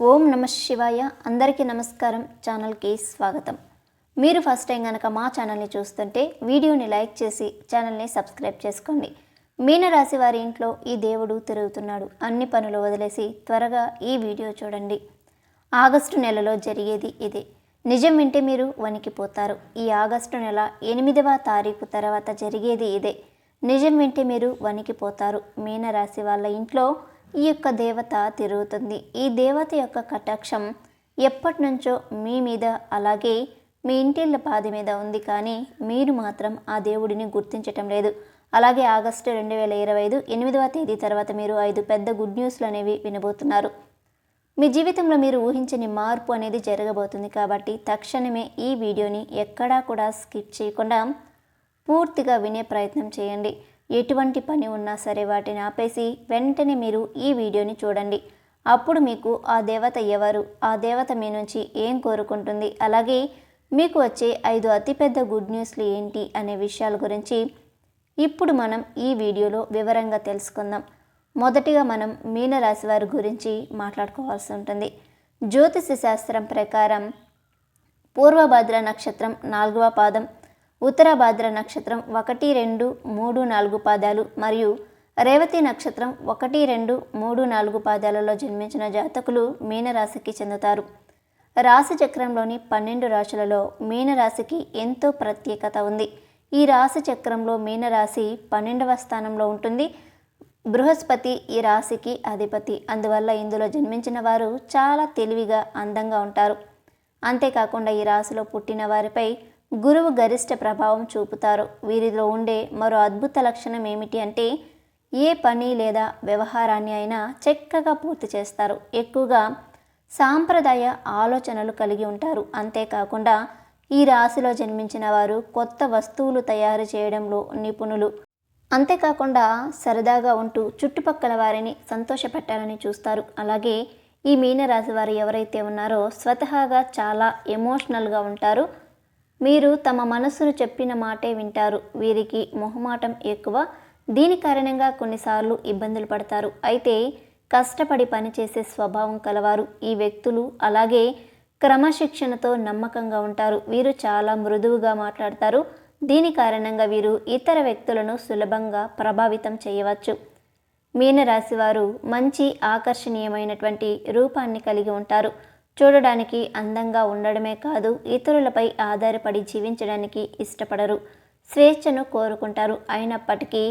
ఓం నమ శివాయ. అందరికీ నమస్కారం. ఛానల్కి స్వాగతం. మీరు ఫస్ట్ టైం కనుక మా ఛానల్ని చూస్తుంటే వీడియోని లైక్ చేసి ఛానల్ని సబ్స్క్రైబ్ చేసుకోండి. మీనరాశి వారి ఇంట్లో ఈ దేవుడు తిరుగుతున్నాడు. అన్ని పనులు వదిలేసి త్వరగా ఈ వీడియో చూడండి. ఆగస్టు నెలలో జరిగేది ఇదే. నిజం వింటే మీరు వణికిపోతారు. ఈ ఆగస్టు నెల ఎనిమిదవ తారీఖు తర్వాత జరిగేది ఇదే. నిజం వింటే మీరు వణికిపోతారు. మీనరాశి వాళ్ళ ఇంట్లో ఈ యొక్క దేవత తిరుగుతుంది. ఈ దేవత యొక్క కటాక్షం ఎప్పటి నుంచో మీ మీద అలాగే మీ ఇంటిళ్ళ పాది మీద ఉంది కానీ మీరు మాత్రం ఆ దేవుడిని గుర్తించటం లేదు. అలాగే ఆగస్టు రెండు వేల ఇరవై ఐదు ఎనిమిదవ తేదీ తర్వాత మీరు ఐదు పెద్ద గుడ్ న్యూస్లు అనేవి వినబోతున్నారు. మీ జీవితంలో మీరు ఊహించని మార్పు అనేది జరగబోతుంది కాబట్టి తక్షణమే ఈ వీడియోని ఎక్కడా కూడా స్కిప్ చేయకుండా పూర్తిగా వినే ప్రయత్నం చేయండి. ఎటువంటి పని ఉన్నా సరే వాటిని ఆపేసి వెంటనే మీరు ఈ వీడియోని చూడండి. అప్పుడు మీకు ఆ దేవత ఎవరు ఆ దేవత మీ నుంచి ఏం కోరుకుంటుంది అలాగే మీకు వచ్చే ఐదు అతిపెద్ద గుడ్ న్యూస్లు ఏంటి అనే విషయాల గురించి ఇప్పుడు మనం ఈ వీడియోలో వివరంగా తెలుసుకుందాం. మొదటిగా మనం మీనరాశి వారి గురించి మాట్లాడుకోవాల్సి ఉంటుంది. జ్యోతిష శాస్త్రం ప్రకారం పూర్వభద్ర నక్షత్రం నాలుగవ పాదం ఉత్తరభద్ర నక్షత్రం ఒకటి రెండు మూడు నాలుగు పాదాలు మరియు రేవతి నక్షత్రం ఒకటి రెండు మూడు నాలుగు పాదాలలో జన్మించిన జాతకులు మీనరాశికి చెందుతారు. రాశి చక్రంలోని పన్నెండు రాశులలో మీనరాశికి ఎంతో ప్రత్యేకత ఉంది. ఈ రాశి చక్రంలో మీనరాశి పన్నెండవ స్థానంలో ఉంటుంది. బృహస్పతి ఈ రాశికి అధిపతి. అందువల్ల ఇందులో జన్మించిన వారు చాలా తెలివిగా అందంగా ఉంటారు. అంతేకాకుండా ఈ రాశిలో పుట్టిన వారిపై గురువు గరిష్ట ప్రభావం చూపుతారు. వీరిలో ఉండే మరో అద్భుత లక్షణం ఏమిటి అంటే ఏ పని లేదా వ్యవహారాన్ని అయినా చక్కగా పూర్తి చేస్తారు. ఎక్కువగా సాంప్రదాయ ఆలోచనలు కలిగి ఉంటారు. అంతేకాకుండా ఈ రాశిలో జన్మించిన వారు కొత్త వస్తువులు తయారు చేయడంలో నిపుణులు. అంతేకాకుండా సరదాగా ఉంటూ చుట్టుపక్కల వారిని సంతోషపెట్టాలని చూస్తారు. అలాగే ఈ మీనరాశి వారు ఎవరైతే ఉన్నారో స్వతహాగా చాలా ఎమోషనల్గా ఉంటారు. మీరు తమ మనస్సును చెప్పిన మాటే వింటారు. వీరికి మొహమాటం ఎక్కువ. దీని కారణంగా కొన్నిసార్లు ఇబ్బందులు పడతారు. అయితే కష్టపడి పనిచేసే స్వభావం కలవారు. ఈ వ్యక్తులు అలాగే క్రమశిక్షణతో నమ్మకంగా ఉంటారు. వీరు చాలా మృదువుగా మాట్లాడతారు. దీని కారణంగా వీరు ఇతర వ్యక్తులను సులభంగా ప్రభావితం చేయవచ్చు. మీనరాశి వారు మంచి ఆకర్షణీయమైనటువంటి రూపాన్ని కలిగి ఉంటారు. చూడడానికి అందంగా ఉండడమే కాదు ఇతరులపై ఆధారపడి జీవించడానికి ఇష్టపడరు. స్వేచ్ఛను కోరుకుంటారు. అయినప్పటికీ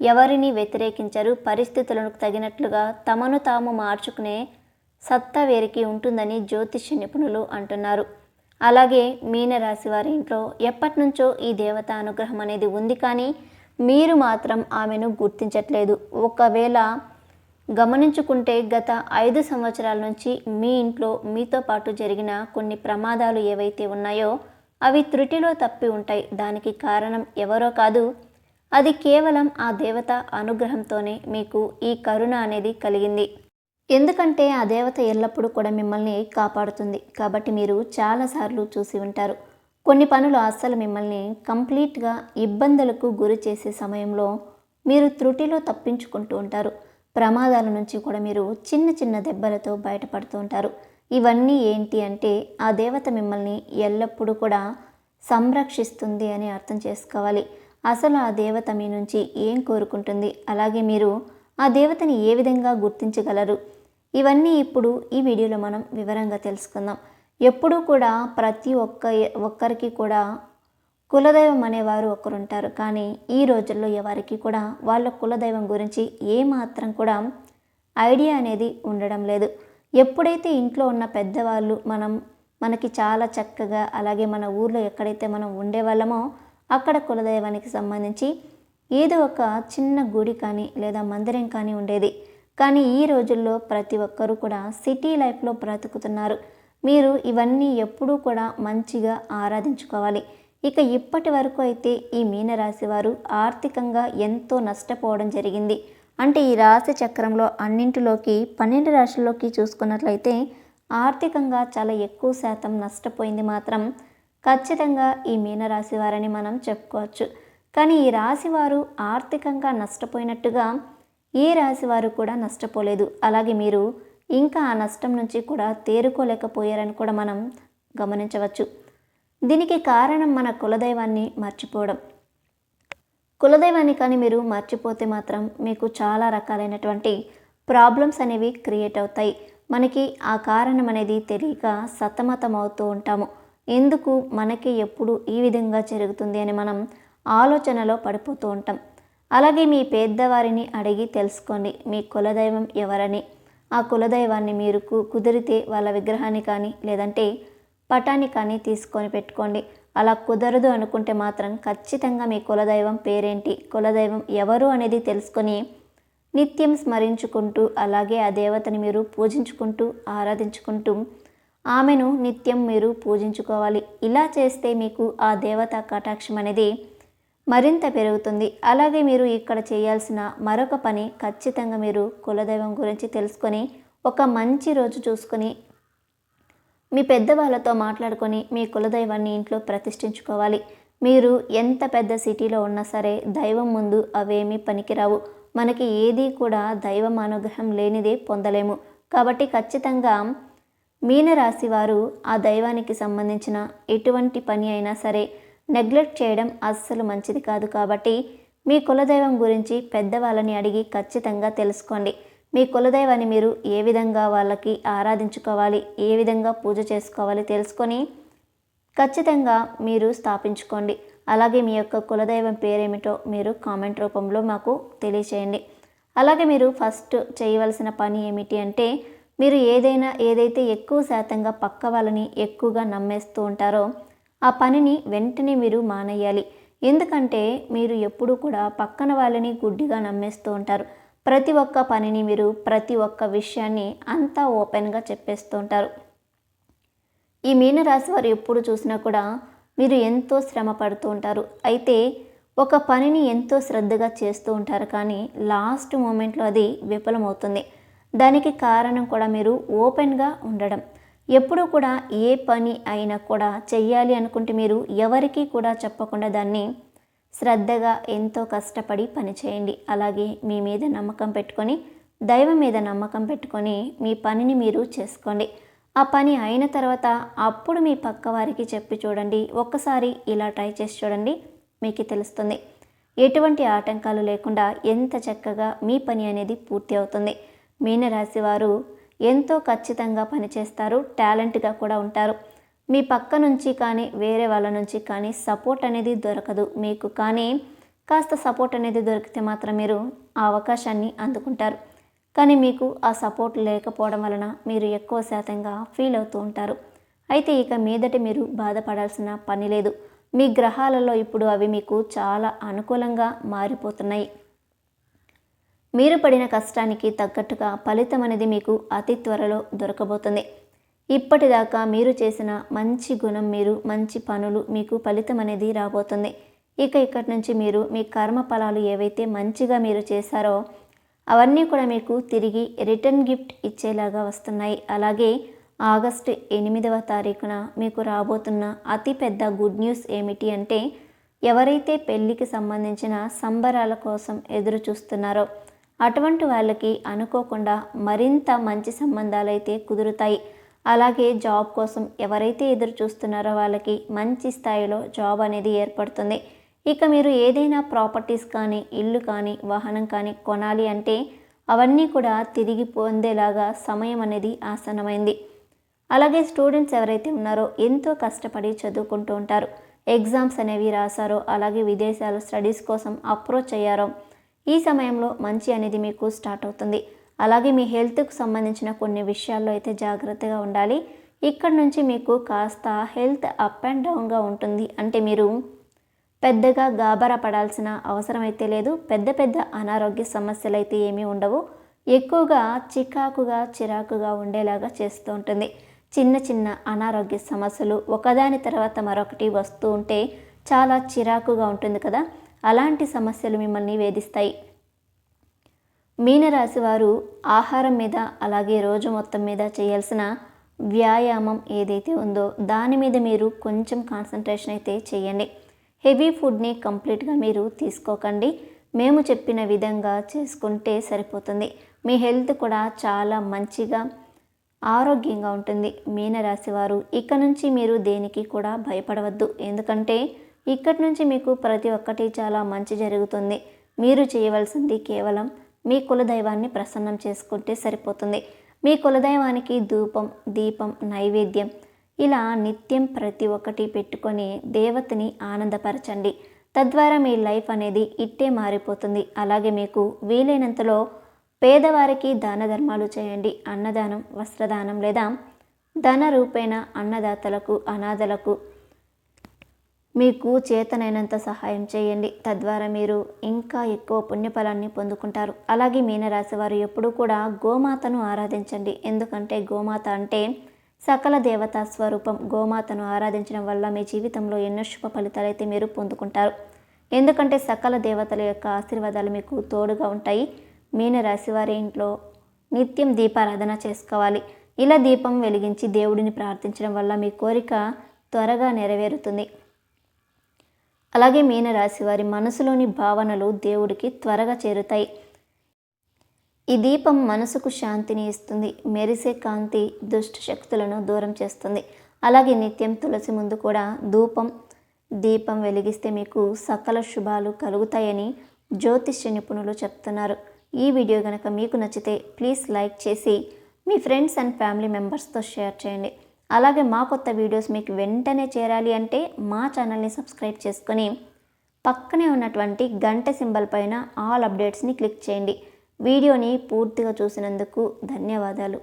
ఎవరిని వ్యతిరేకించరు. పరిస్థితులకు తగినట్లుగా తమను తాము మార్చుకునే సత్తా వీరికి ఉంటుందని జ్యోతిష్య నిపుణులు అంటున్నారు. అలాగే మీనరాశి వారి ఇంట్లో ఎప్పటి నుంచో ఈ దేవత అనుగ్రహం అనేది ఉంది కానీ మీరు మాత్రం ఆమెను గుర్తించట్లేదు. ఒకవేళ గమనించుకుంటే గత ఐదు సంవత్సరాల నుంచి మీ ఇంట్లో మీతో పాటు జరిగిన కొన్ని ప్రమాదాలు ఏవైతే ఉన్నాయో అవి త్రుటిలో తప్పి ఉంటాయి. దానికి కారణం ఎవరో కాదు. అది కేవలం ఆ దేవత అనుగ్రహంతోనే మీకు ఈ కరుణ అనేది కలిగింది. ఎందుకంటే ఆ దేవత ఎల్లప్పుడూ కూడా మిమ్మల్ని కాపాడుతుంది. కాబట్టి మీరు చాలాసార్లు చూసి ఉంటారు. కొన్ని పనులు అస్సలు మిమ్మల్ని కంప్లీట్గా ఇబ్బందులకు గురి చేసే సమయంలో మీరు త్రుటిలో తప్పించుకుంటూ ఉంటారు. ప్రమాదాల నుంచి కూడా మీరు చిన్న చిన్న దెబ్బలతో బయటపడుతూ ఉంటారు. ఇవన్నీ ఏంటి అంటే ఆ దేవత మిమ్మల్ని ఎల్లప్పుడూ కూడా సంరక్షిస్తుంది అని అర్థం చేసుకోవాలి. అసలు ఆ దేవత మీ నుంచి ఏం కోరుకుంటుంది? అలాగే మీరు ఆ దేవతని ఏ విధంగా గుర్తించగలరు? ఇవన్నీ ఇప్పుడు ఈ వీడియోలో మనం వివరంగా తెలుసుకుందాం. ఎప్పుడూ కూడా ప్రతి ఒక్క ఒక్కరికి కూడా కులదైవం అనేవారు ఒకరుంటారు. కానీ ఈ రోజుల్లో ఎవరికి కూడా వాళ్ళ కులదైవం గురించి ఏమాత్రం కూడా ఐడియా అనేది ఉండడం లేదు. ఎప్పుడైతే ఇంట్లో ఉన్న పెద్దవాళ్ళు మనం మనకి చాలా చక్కగా అలాగే మన ఊర్లో ఎక్కడైతే మనం ఉండేవాళ్ళమో అక్కడ కులదైవానికి సంబంధించి ఏదో ఒక చిన్న గుడి కానీ లేదా మందిరం కానీ ఉండేది. కానీ ఈ రోజుల్లో ప్రతి ఒక్కరూ కూడా సిటీ లైఫ్లో బ్రతుకుతున్నారు. మీరు ఇవన్నీ ఎప్పుడూ కూడా మంచిగా ఆరాధించుకోవాలి. ఇక ఇప్పటి వరకు అయితే ఈ మీనరాశి వారు ఆర్థికంగా ఎంతో నష్టపోవడం జరిగింది. అంటే ఈ రాశి చక్రంలో అన్నింటిలోకి పన్నెండు రాశుల్లోకి చూసుకున్నట్లయితే ఆర్థికంగా చాలా ఎక్కువ శాతం నష్టపోయింది మాత్రం ఖచ్చితంగా ఈ మీనరాశి వారని మనం చెప్పుకోవచ్చు. కానీ ఈ రాశి వారు ఆర్థికంగా నష్టపోయినట్టుగా ఏ రాశి వారు కూడా నష్టపోలేదు. అలాగే మీరు ఇంకా ఆ నష్టం నుంచి కూడా తేరుకోలేకపోయారని కూడా మనం గమనించవచ్చు. దీనికి కారణం మన కులదైవాన్ని మర్చిపోవడం. కులదైవాన్ని కానీ మీరు మర్చిపోతే మాత్రం మీకు చాలా రకాలైనటువంటి ప్రాబ్లమ్స్ అనేవి క్రియేట్ అవుతాయి. మనకి ఆ కారణం అనేది తెలియక సతమతం అవుతూ ఉంటాము. ఎందుకు? మనకి ఎప్పుడు ఈ విధంగా జరుగుతుంది అని మనం ఆలోచనలో పడిపోతూ ఉంటాం. అలాగే మీ పెద్దవారిని అడిగి తెలుసుకోండి. మీ కులదైవం ఎవరని? ఆ కులదైవాన్ని మీరు కుదిరితే వాళ్ళ విగ్రహాన్ని కానీ లేదంటే పటాన్ని కానీ తీసుకొని పెట్టుకోండి. అలా కుదరదు అనుకుంటే మాత్రం ఖచ్చితంగా మీ కులదైవం పేరేంటి? కులదైవం ఎవరు అనేది తెలుసుకొని నిత్యం స్మరించుకుంటూ అలాగే ఆ దేవతని మీరు పూజించుకుంటూ ఆరాధించుకుంటూ ఆమెను నిత్యం మీరు పూజించుకోవాలి. ఇలా చేస్తే మీకు ఆ దేవత కటాక్షం అనేది మరింత పెరుగుతుంది. అలాగే మీరు ఇక్కడ చేయాల్సిన మరొక పని ఖచ్చితంగా మీరు కులదైవం గురించి తెలుసుకొని ఒక మంచి రోజు చూసుకొని మీ పెద్దవాళ్ళతో మాట్లాడుకొని మీ కులదైవాన్ని ఇంట్లో ప్రతిష్ఠించుకోవాలి. మీరు ఎంత పెద్ద సిటీలో ఉన్నా సరే దైవం ముందు అవేమీ పనికిరావు. మనకి ఏది కూడా దైవం అనుగ్రహం లేనిదే పొందలేము. కాబట్టి ఖచ్చితంగా మీనరాశి వారు ఆ దైవానికి సంబంధించిన ఎటువంటి పని అయినా సరే నెగ్లెక్ట్ చేయడం అస్సలు మంచిది కాదు. కాబట్టి మీ కులదైవం గురించి పెద్దవాళ్ళని అడిగి ఖచ్చితంగా తెలుసుకోండి. మీ కులదైవాన్ని మీరు ఏ విధంగా వాళ్ళకి ఆరాధించుకోవాలి ఏ విధంగా పూజ చేసుకోవాలి తెలుసుకొని ఖచ్చితంగా మీరు స్థాపించుకోండి. అలాగే మీ యొక్క కులదైవం పేరేమిటో మీరు కామెంట్ రూపంలో మాకు తెలియచేయండి. అలాగే మీరు ఫస్ట్ చేయవలసిన పని ఏమిటి అంటే మీరు ఏదైనా ఏదైతే ఎక్కువ శాతంగా పక్క వాళ్ళని ఎక్కువగా నమ్మేస్తూ ఉంటారో ఆ పనిని వెంటనే మీరు మానేయాలి. ఎందుకంటే మీరు ఎప్పుడూ కూడా పక్కన వాళ్ళని గుడ్డిగా నమ్మేస్తూ ఉంటారు. ప్రతి ఒక్క పనిని మీరు ప్రతి ఒక్క విషయాన్ని అంతా ఓపెన్గా చెప్పేస్తూ ఉంటారు ఈ మీనరాశి వారు ఎప్పుడు చూసినా కూడా మీరు ఎంతో శ్రమ పడుతూ ఉంటారు. అయితే ఒక పనిని ఎంతో శ్రద్ధగా చేస్తూ ఉంటారు కానీ లాస్ట్ మూమెంట్లో అది విఫలమవుతుంది. దానికి కారణం కూడా మీరు ఓపెన్గా ఉండడం. ఎప్పుడూ కూడా ఏ పని అయినా కూడా చెయ్యాలి అనుకుంటే మీరు ఎవరికీ కూడా చెప్పకుండా దాన్ని శ్రద్ధగా ఎంతో కష్టపడి పని చేయండి అలాగే మీ మీద నమ్మకం పెట్టుకొని దైవం మీద నమ్మకం పెట్టుకొని మీ పనిని మీరు చేసుకోండి. ఆ పని అయిన తర్వాత అప్పుడు మీ పక్క వారికి చెప్పి చూడండి. ఒక్కసారి ఇలా ట్రై చేసి చూడండి. మీకు తెలుస్తుంది. ఎటువంటి ఆటంకాలు లేకుండా ఎంత చక్కగా మీ పని అనేది పూర్తి అవుతుంది. మీనరాశి వారు ఎంతో ఖచ్చితంగా పనిచేస్తారు. టాలెంట్గా కూడా ఉంటారు. మీ పక్క నుంచి కానీ వేరే వాళ్ళ నుంచి కానీ సపోర్ట్ అనేది దొరకదు మీకు. కానీ కాస్త సపోర్ట్ అనేది దొరికితే మాత్రం మీరు ఆ అవకాశాన్ని అందుకుంటారు. కానీ మీకు ఆ సపోర్ట్ లేకపోవడం వలన మీరు ఎక్కువ శాతంగా ఫీల్ అవుతూ ఉంటారు. అయితే ఇక మీదటి మీరు బాధపడాల్సిన పని లేదు. మీ గ్రహాలలో ఇప్పుడు అవి మీకు చాలా అనుకూలంగా మారిపోతున్నాయి. మీరు పడిన కష్టానికి తగ్గట్టుగా ఫలితం అనేది మీకు అతి త్వరలో దొరకబోతుంది. ఇప్పటిదాకా మీరు చేసిన మంచి గుణం మీరు మంచి పనులు మీకు ఫలితం అనేది రాబోతుంది. ఇక ఇక్కడి నుంచి మీరు మీ కర్మ ఫలాలు ఏవైతే మంచిగా మీరు చేశారో అవన్నీ కూడా మీకు తిరిగి రిటర్న్ గిఫ్ట్ ఇచ్చేలాగా వస్తున్నాయి. అలాగే ఆగస్టు ఎనిమిదవ తారీఖున మీకు రాబోతున్న అతిపెద్ద గుడ్ న్యూస్ ఏమిటి అంటే ఎవరైతే పెళ్ళికి సంబంధించిన సంబరాల కోసం ఎదురు చూస్తున్నారో అటువంటి వాళ్ళకి అనుకోకుండా మరింత మంచి సంబంధాలు అయితే కుదురుతాయి. అలాగే జాబ్ కోసం ఎవరైతే ఎదురు చూస్తున్నారో వాళ్ళకి మంచి స్థాయిలో జాబ్ అనేది ఏర్పడుతుంది. ఇక మీరు ఏదైనా ప్రాపర్టీస్ కానీ ఇల్లు కానీ వాహనం కానీ కొనాలి అంటే అవన్నీ కూడా తిరిగి పొందేలాగా సమయం అనేది ఆసన్నమైంది. అలాగే స్టూడెంట్స్ ఎవరైతే ఉన్నారో ఎంతో కష్టపడి చదువుకుంటూ ఉంటారు. ఎగ్జామ్స్ అనేవి రాశారో అలాగే విదేశాలు స్టడీస్ కోసం అప్రోచ్ అయ్యారో ఈ సమయంలో మంచి అనేది మీకు స్టార్ట్ అవుతుంది. అలాగే మీ హెల్త్కు సంబంధించిన కొన్ని విషయాల్లో అయితే జాగ్రత్తగా ఉండాలి. ఇక్కడ నుంచి మీకు కాస్త హెల్త్ అప్ అండ్ డౌన్గా ఉంటుంది. అంటే మీరు పెద్దగా గాబరా పడాల్సిన అవసరం అయితే లేదు. పెద్ద పెద్ద అనారోగ్య సమస్యలు అయితే ఏమీ ఉండవు. ఎక్కువగా చికాకుగా చిరాకుగా ఉండేలాగా చేస్తూ ఉంటుంది. చిన్న చిన్న అనారోగ్య సమస్యలు ఒకదాని తర్వాత మరొకటి వస్తూ ఉంటే చాలా చిరాకుగా ఉంటుంది కదా. అలాంటి సమస్యలు మిమ్మల్ని వేధిస్తాయి. మీనరాశి వారు ఆహారం మీద అలాగే రోజు మొత్తం మీద చేయాల్సిన వ్యాయామం ఏదైతే ఉందో దాని మీద మీరు కొంచెం కాన్సన్ట్రేషన్ అయితే చేయండి. హెవీ ఫుడ్ని కంప్లీట్గా మీరు తీసుకోకండి. మేము చెప్పిన విధంగా చేసుకుంటే సరిపోతుంది. మీ హెల్త్ కూడా చాలా మంచిగా ఆరోగ్యంగా ఉంటుంది. మీనరాశి వారు ఇక నుంచి మీరు దేనికి కూడా భయపడవద్దు. ఎందుకంటే ఇక్కడి నుంచి మీకు ప్రతి ఒక్కటి చాలా మంచి జరుగుతుంది. మీరు చేయవలసింది కేవలం మీ కులదైవాన్ని ప్రసన్నం చేసుకుంటే సరిపోతుంది. మీ కులదైవానికి ధూపం దీపం నైవేద్యం. ఇలా నిత్యం ప్రతి ఒక్కటి పెట్టుకొని దేవతని ఆనందపరచండి. తద్వారా మీ లైఫ్ అనేది ఇట్టే మారిపోతుంది. అలాగే మీకు వీలైనంతలో పేదవారికి దాన ధర్మాలు చేయండి. అన్నదానం వస్త్రదానం లేదా ధన రూపేణ అన్నదాతలకు అనాథలకు మీకు చేతనైనంత సహాయం చేయండి. తద్వారా మీరు ఇంకా ఎక్కువ పుణ్యఫలాన్ని పొందుకుంటారు. అలాగే మీనరాశి వారు ఎప్పుడూ కూడా గోమాతను ఆరాధించండి. ఎందుకంటే గోమాత అంటే సకల దేవతా స్వరూపం. గోమాతను ఆరాధించడం వల్ల మీ జీవితంలో ఎన్నో శుభ ఫలితాలైతే మీరు పొందుకుంటారు. ఎందుకంటే సకల దేవతల యొక్క ఆశీర్వాదాలు మీకు తోడుగా ఉంటాయి. మీనరాశి వారి ఇంట్లో నిత్యం దీపారాధన చేసుకోవాలి. ఇలా దీపం వెలిగించి దేవుడిని ప్రార్థించడం వల్ల మీ కోరిక త్వరగా నెరవేరుతుంది. అలాగే మీనరాశి వారి మనసులోని భావనలు దేవుడికి త్వరగా చేరుతాయి. ఈ దీపం మనసుకు శాంతిని ఇస్తుంది. మెరిసే కాంతి దుష్ట శక్తులను దూరం చేస్తుంది. అలాగే నిత్యం తులసి ముందు కూడా ధూపం దీపం వెలిగిస్తే మీకు సకల శుభాలు కలుగుతాయని జ్యోతిష్య నిపుణులు చెప్తున్నారు. ఈ వీడియో కనుక మీకు నచ్చితే ప్లీజ్ లైక్ చేసి మీ ఫ్రెండ్స్ అండ్ ఫ్యామిలీ మెంబర్స్తో షేర్ చేయండి. అలాగే మా కొత్త వీడియోస్ మీకు వెంటనే చేరాలి అంటే మా ఛానల్ని సబ్స్క్రైబ్ చేసుకొని పక్కనే ఉన్నటువంటి గంట సింబల్ పైన ఆల్ అప్డేట్స్ని క్లిక్ చేయండి. వీడియోని పూర్తిగా చూసినందుకు ధన్యవాదాలు.